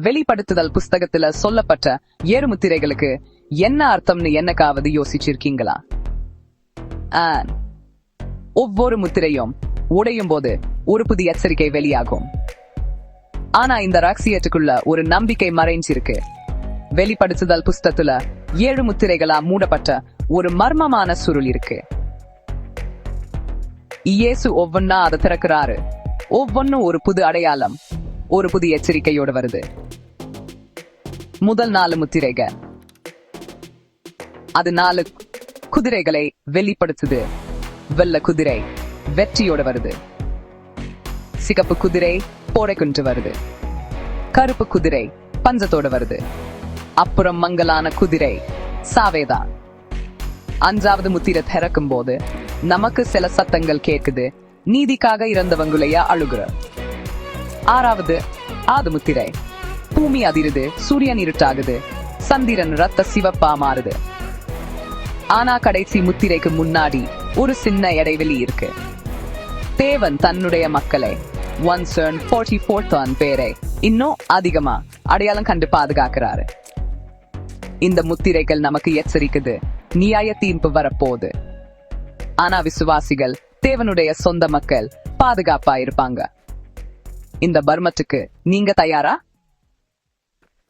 வெளிப்படுத்துதல் புஸ்தகத்துல சொல்லப்பட்ட ஏறுமுத்திரைகளுக்கு என்ன அர்த்தம்னு என்னக்காவது யோசிச்சிருக்கீங்களா? ஒவ்வொரு முத்திரையும் உடையும் போது ஒரு புதிய எச்சரிக்கை வெளியாகும். ஆனா இந்த ரகசியத்துக்குள்ள ஒரு நம்பிக்கை மறைஞ்சிருக்கு. வெளிப்படுத்துதல் புஸ்தகத்துல ஏழு முத்திரைகளா மூடப்பட்ட ஒரு மர்மமான சுருள் இருக்கு. இயேசு ஒவ்வொன்னா அதை திறக்கிறாரு. ஒவ்வொன்னும் ஒரு புது அடையாளம் ஒரு புது எச்சரிக்கையோட வருது. முதல் நாலு முத்திரைகள். அது நாலு குதிரைகளை வெளிப்படுத்துது. வெள்ள குதிரை வெற்றியோட வருது. சிகப்பு குதிரை போரை கொண்டு வருது. கருப்பு குதிரை பஞ்சத்தோட வருது. அப்புறம் மங்கலான குதிரை சாவேதான் அஞ்சாவது முத்திரை திறக்கும் போது நமக்கு சில சத்தங்கள் கேக்குது நீதிக்காக இறந்தவங்களையா அழுகுற. ஆறாவது ஆது முத்திரை. பூமி அதிருது சூரியன் இருட்டாகுது. சந்திரன் ரத்த சிவப்பா மாறுது. ஆனா கடைசி முத்திரைக்கு முன்னாடி ஒரு சின்ன இடைவெளி இருக்கு. தேவன் தன்னுடைய மக்களை ஒன் சர்ன் ஃபோர்ட்டி ஃபோர்த் பேரை இன்னும் அதிகமா அடையாளம் கண்டு பாதுகாக்கிறாரு. இந்த முத்திரைகள் நமக்கு எச்சரிக்குது நியாய தீர்ப்பு வரப்போகுது. ஆனா விசுவாசிகள் தேவனுடைய சொந்த மக்கள் பாதுகாப்பா இருப்பாங்க. இந்த பர்மத்துக்கு நீங்க தயாரா?